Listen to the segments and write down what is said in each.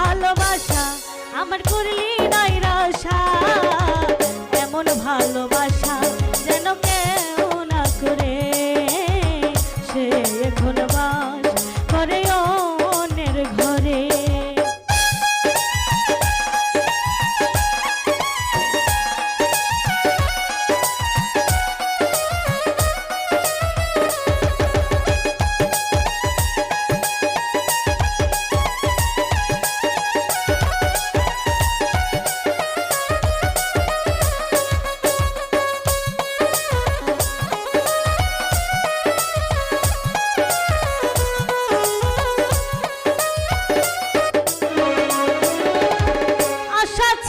ভালোবাসা আমার করলে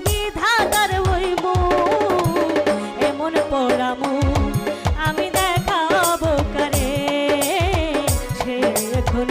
বিধাতার বইম এমন আমি দেখাবো কারে? সে এখন